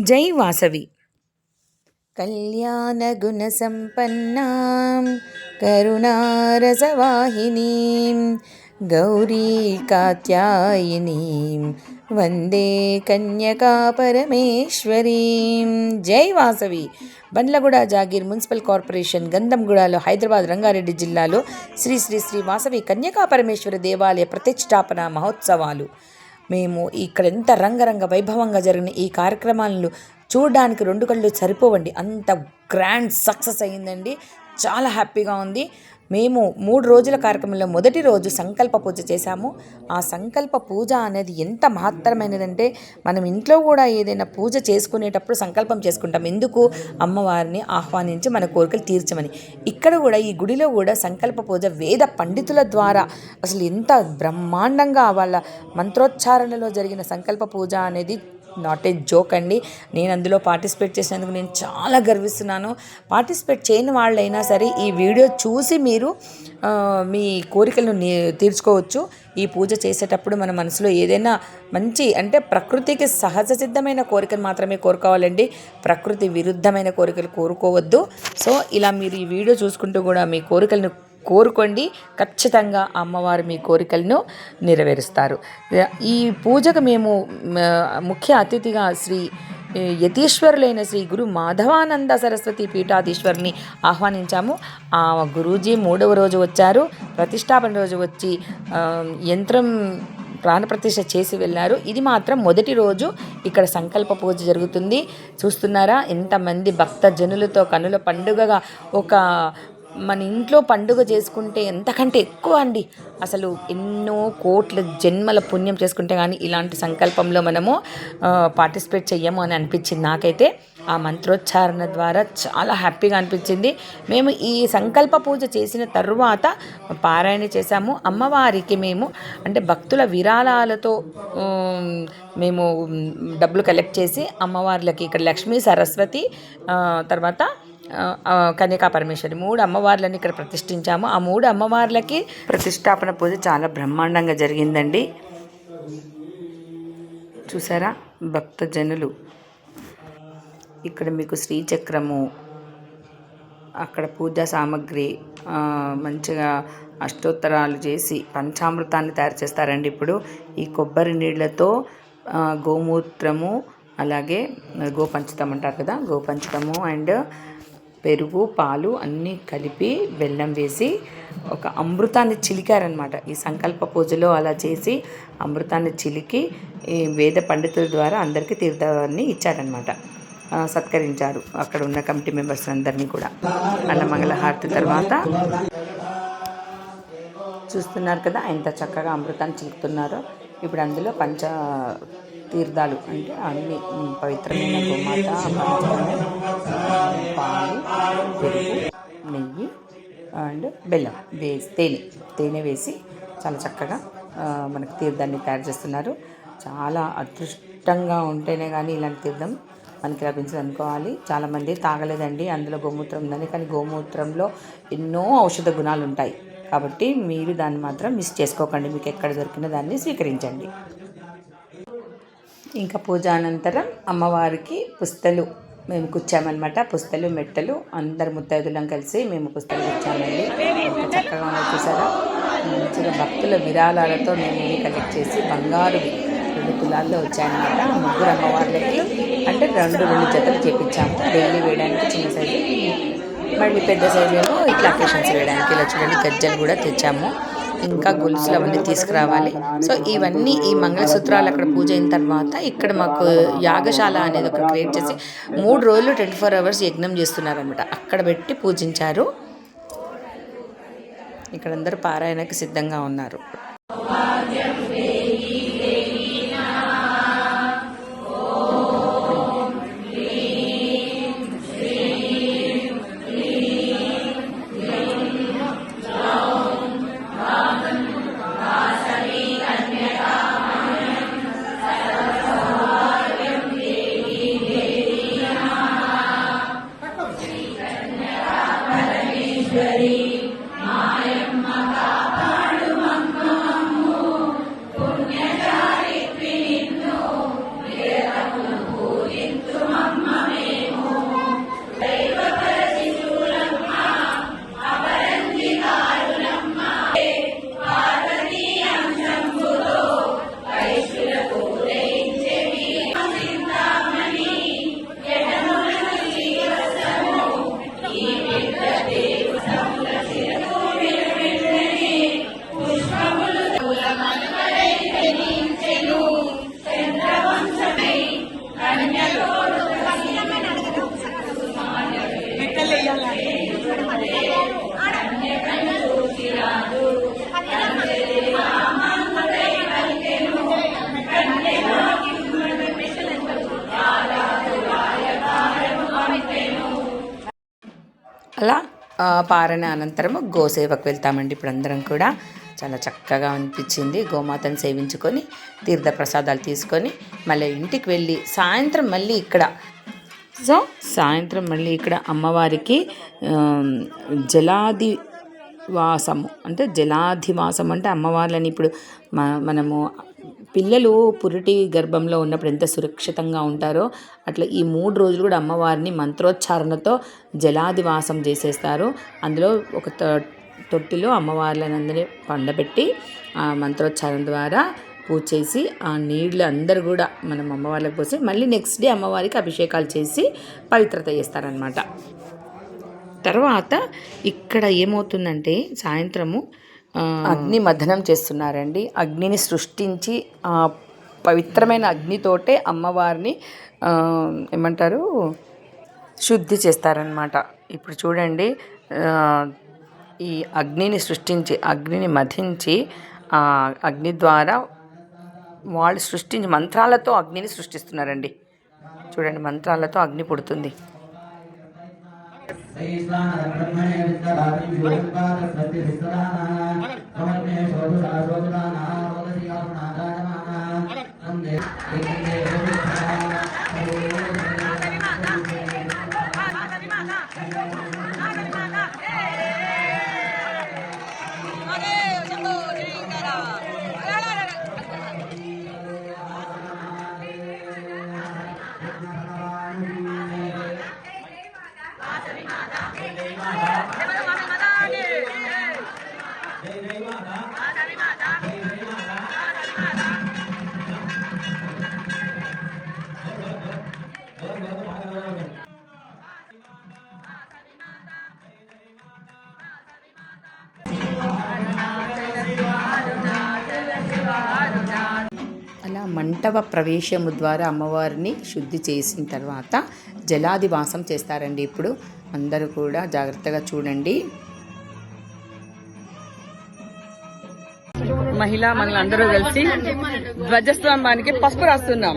జై వాసవి. కళ్యాణగుణసంపన్నాం కరుణారసవాహినీం గౌరీ కాత్యాయినీం వందే కన్యకా పరమేశ్వరీం. Jai Vasavi. Bandlaguda Jagir municipal corporation గంధంగూడలో హైదరాబాద్ రంగారెడ్డి జిల్లాలో శ్రీ శ్రీ శ్రీ వాసవి కన్యకా పరమేశ్వర దేవాలయ ప్రతిష్టాపన మహోత్సవాలు. మేము ఇక్కడ ఎంత రంగరంగ వైభవంగా జరిగిన ఈ కార్యక్రమాలను చూడడానికి రెండు కళ్ళు సరిపోవండి. అంత గ్రాండ్ సక్సెస్ అయ్యిందండి. చాలా హ్యాపీగా ఉంది. మేము మూడు రోజుల కార్యక్రమంలో మొదటి రోజు సంకల్ప పూజ చేశాము. ఆ సంకల్ప పూజ అనేది ఎంత మహత్తరమైనదంటే మనం ఇంట్లో కూడా ఏదైనా పూజ చేసుకునేటప్పుడు సంకల్పం చేసుకుంటాం. ఎందుకు? అమ్మవారిని ఆహ్వానించి మన కోరికలు తీర్చమని. ఇక్కడ కూడా ఈ గుడిలో కూడా సంకల్ప పూజ వేద పండితుల ద్వారా అసలు ఎంత బ్రహ్మాండంగా వాళ్ళ మంత్రోచ్చారణలో జరిగిన సంకల్ప పూజ అనేది నాట్ ఏ జోక్ అండి. నేను అందులో పార్టిసిపేట్ చేసినందుకు నేను చాలా గర్విస్తున్నాను. పార్టిసిపేట్ చేయని వాళ్ళైనా సరే ఈ వీడియో చూసి మీరు మీ కోరికలను తీర్చుకోవచ్చు. ఈ పూజ చేసేటప్పుడు మన మనసులో ఏదైనా మంచి అంటే ప్రకృతికి సహజ సిద్ధమైన కోరికలు మాత్రమే కోరుకోవాలండి. ప్రకృతి విరుద్ధమైన కోరికలు కోరుకోవద్దు. సో ఇలా మీరు ఈ వీడియో చూసుకుంటూ కూడా మీ కోరికలను కోరుకోండి. ఖచ్చితంగా అమ్మవారు మీ కోరికలను నెరవేరుస్తారు. ఈ పూజకు మేము ముఖ్య అతిథిగా శ్రీ యతీశ్వరులైన శ్రీ గురు మాధవానంద సరస్వతి పీఠాధీశ్వరిని ఆహ్వానించాము. ఆ గురూజీ మూడవ రోజు వచ్చారు. ప్రతిష్టాపన రోజు వచ్చి యంత్రం ప్రాణప్రతిష్ఠ చేసి వెళ్ళారు. ఇది మాత్రం మొదటి రోజు ఇక్కడ సంకల్ప పూజ జరుగుతుంది. చూస్తున్నారా? ఎంతమంది భక్త జనులతో కనుల పండుగగా ఒక మన ఇంట్లో పండుగ చేసుకుంటే ఎంతకంటే ఎక్కువ అండి. అసలు ఎన్నో కోట్ల జన్మల పుణ్యం చేసుకుంటే కానీ ఇలాంటి సంకల్పంలో మనము పార్టిసిపేట్ చెయ్యము అని అనిపించింది నాకైతే. ఆ మంత్రోచ్చారణ ద్వారా చాలా హ్యాపీగా అనిపించింది. మేము ఈ సంకల్ప పూజ చేసిన తరువాత పారాయణ చేశాము. అమ్మవారికి మేము అంటే భక్తుల విరాళాలతో మేము డబ్బులు కలెక్ట్ చేసి అమ్మవార్లకి ఇక్కడ లక్ష్మీ సరస్వతి తర్వాత కన్యకా పరమేశ్వరి మూడు అమ్మవార్లని ఇక్కడ ప్రతిష్ఠించాము. ఆ మూడు అమ్మవార్లకి ప్రతిష్టాపన పూజ చాలా బ్రహ్మాండంగా జరిగిందండి. చూసారా? భక్త జనులు ఇక్కడ మీకు శ్రీచక్రము అక్కడ పూజా సామాగ్రి మంచిగా అష్టోత్తరాలు చేసి పంచామృతాన్ని తయారు చేస్తారండి ఇప్పుడు. ఈ కొబ్బరి నీళ్ళతో గోమూత్రము అలాగే గోపంచతం అంటారు కదా గోపంచతము అండ్ పెరుగు పాలు అన్నీ కలిపి బెల్లం వేసి ఒక అమృతాన్ని చిలికారనమాట ఈ సంకల్ప పూజలో అలా చేసి అమృతాన్ని చిలికి ఈ వేద పండితుల ద్వారా అందరికీ తీర్థాన్ని ఇచ్చారనమాట సత్కరించారు అక్కడ ఉన్న కమిటీ మెంబర్స్ అందరినీ కూడా. అన్నమంగళ మంగళహారతి తర్వాత చూస్తున్నారు కదా ఎంత చక్కగా అమృతాన్ని చిలుకుతున్నారో. ఇప్పుడు అందులో పంచ తీర్థాలు అంటే అన్ని పవిత్రమైన గోమాత పాలు పెరుగు నెయ్యి అండ్ బెల్లం వేసి తేనె. తేనె వేసి చాలా చక్కగా మనకు తీర్థాన్ని తయారు చేస్తున్నారు. చాలా అదృష్టంగా ఉంటేనే కానీ ఇలాంటి తీర్థం మనకి లభించింది అనుకోవాలి. చాలామంది తాగలేదండి అందులో గోమూత్రం ఉందని. కానీ గోమూత్రంలో ఎన్నో ఔషధ గుణాలు ఉంటాయి కాబట్టి మీరు దాన్ని మాత్రం మిస్ చేసుకోకండి. మీకు ఎక్కడ దొరికిన దాన్ని స్వీకరించండి. ఇంకా పూజ అనంతరం అమ్మవారికి పుస్తలు మేము కూర్చామన్నమాట. పుస్తలు మెట్టలు అందరు ముత్తైదులం కలిసి మేము పుస్తలు కూర్చామండి. చక్కగా చూసారా? మంచిగా భక్తుల విరాళాలతో మేము కలెక్ట్ చేసి బంగారు రెండు కులాల్లో వచ్చాయన్నమాట. ముగ్గురు అమ్మవార్లకి అంటే రెండు రెండు జతలు చేపించాము. డైలీ వేయడానికి చిన్న సైజు మళ్ళీ పెద్ద సైజు ఏమో ఇట్లా అకేషన్స్ వేయడానికి ఇలా చూడండి గజ్జలు కూడా తెచ్చాము. ఇంకా గొలుసులు అవన్నీ తీసుకురావాలి. సో ఇవన్నీ ఈ మంగళసూత్రాలు అక్కడ పూజ అయిన తర్వాత ఇక్కడ మాకు యాగశాల అనేది ఒక క్రియేట్ చేసి మూడు రోజులు ట్వంటీ ఫోర్ అవర్స్ యజ్ఞం చేస్తున్నారనమాట అక్కడ పెట్టి పూజించారు. ఇక్కడ అందరూ పారాయణకి సిద్ధంగా ఉన్నారు. అలా పారణ అనంతరము గోసేవకు వెళ్తామండి ఇప్పుడు అందరం కూడా. చాలా చక్కగా అనిపించింది. గోమాతను సేవించుకొని తీర్థ ప్రసాదాలు తీసుకొని మళ్ళీ ఇంటికి వెళ్ళి సాయంత్రం మళ్ళీ ఇక్కడ. సో సాయంత్రం మళ్ళీ ఇక్కడ అమ్మవారికి జలాది వాసము అంటే జలాధివాసం అంటే అమ్మవార్లని ఇప్పుడు మ మనము పిల్లలు పురిటి గర్భంలో ఉన్నప్పుడు ఎంత సురక్షితంగా ఉంటారో అట్లా ఈ మూడు రోజులు కూడా అమ్మవారిని మంత్రోచ్చారణతో జలాదివాసం చేసేస్తారు. అందులో ఒక తొట్టిలో అమ్మవార్లను పండబెట్టి ఆ మంత్రోచ్చారణ ద్వారా పూజ చేసి ఆ నీళ్ళు అందరు కూడా మనం అమ్మవార్లకు పోసి మళ్ళీ నెక్స్ట్ డే అమ్మవారికి అభిషేకాలు చేసి పవిత్రత చేస్తారనమాట తర్వాత ఇక్కడ ఏమవుతుందంటే సాయంత్రము అగ్ని మథనం చేస్తున్నారండి. అగ్నిని సృష్టించి ఆ పవిత్రమైన అగ్నితోటే అమ్మవారిని ఏమంటారు శుద్ధి చేస్తారనమాట ఇప్పుడు చూడండి ఈ అగ్నిని సృష్టించి అగ్నిని మధించి ఆ అగ్ని ద్వారా వాళ్ళు సృష్టించి మంత్రాలతో అగ్నిని సృష్టిస్తున్నారండి. చూడండి మంత్రాలతో అగ్ని పుడుతుంది. ब्रह्मणे समर्पणे शोधुरा शोधुराणां वदति आपुणादायमानां वंदे ఆటవ ప్రవేశము ద్వారా అమ్మవారిని శుద్ధి చేసిన తర్వాత జలాది వాసం చేస్తారండి ఇప్పుడు. అందరూ కూడా జాగ్రత్తగా చూడండి. మహిళ మనల్ని అందరూ కలిసి ధ్వజస్తంభానికి పసుపు రాస్తున్నాం.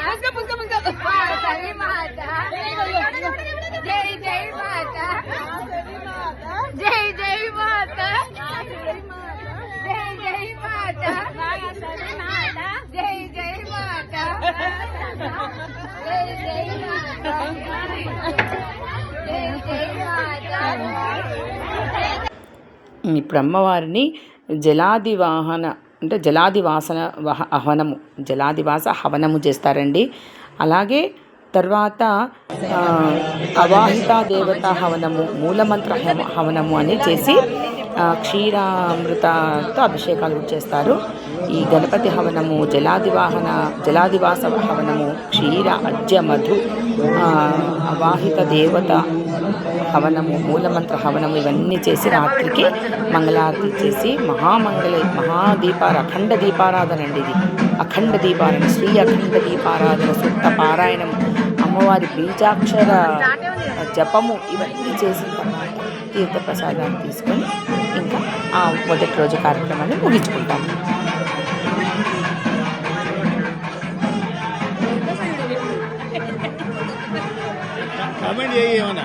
జై మాత. జై జై మాత. జై జై మాత. జై జై మాత. జై జై మాత. జై జై మాత. ఇప్పుడు అమ్మవారిని జలాది వాహన అంటే జలాదివాసన వహ హవనము జలాదివాస హవనము చేస్తారండి. అలాగే తర్వాత అవాహిత దేవత హవనము మూలమంత్ర హవనము అని చేసి క్షీరామృతతో అభిషేకాలు కూడా చేస్తారు. ఈ గణపతి హవనము జలాదివాహన జలాదివాస హవనము క్షీర అజ్య మధు అవాహిత దేవత హవనము మూలమంత్ర హవనము ఇవన్నీ చేసి రాత్రికి మంగళారతి చేసి మహామంగళ మహాదీపార అఖండ దీపారాధన అండి ఇది. అఖండ దీపారాధన శ్రీ అఖండ దీపారాధన సూక్త పారాయణం అమ్మవారి బీజాక్షర జపము ఇవన్నీ చేసిన తర్వాత తీర్థ ప్రసాదాన్ని తీసుకొని ఇంకా ఆ మొదటి రోజు కార్యక్రమాన్ని ముగించుకుంటాము కామెంట్ చేయి ఏమన్నా?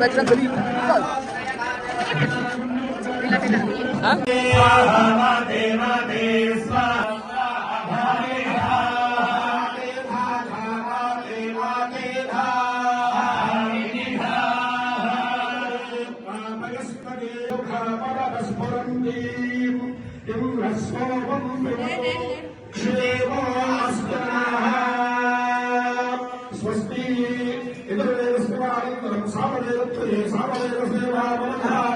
बचपन गली हाँ? सर्वदेव सर्वदेव सेवा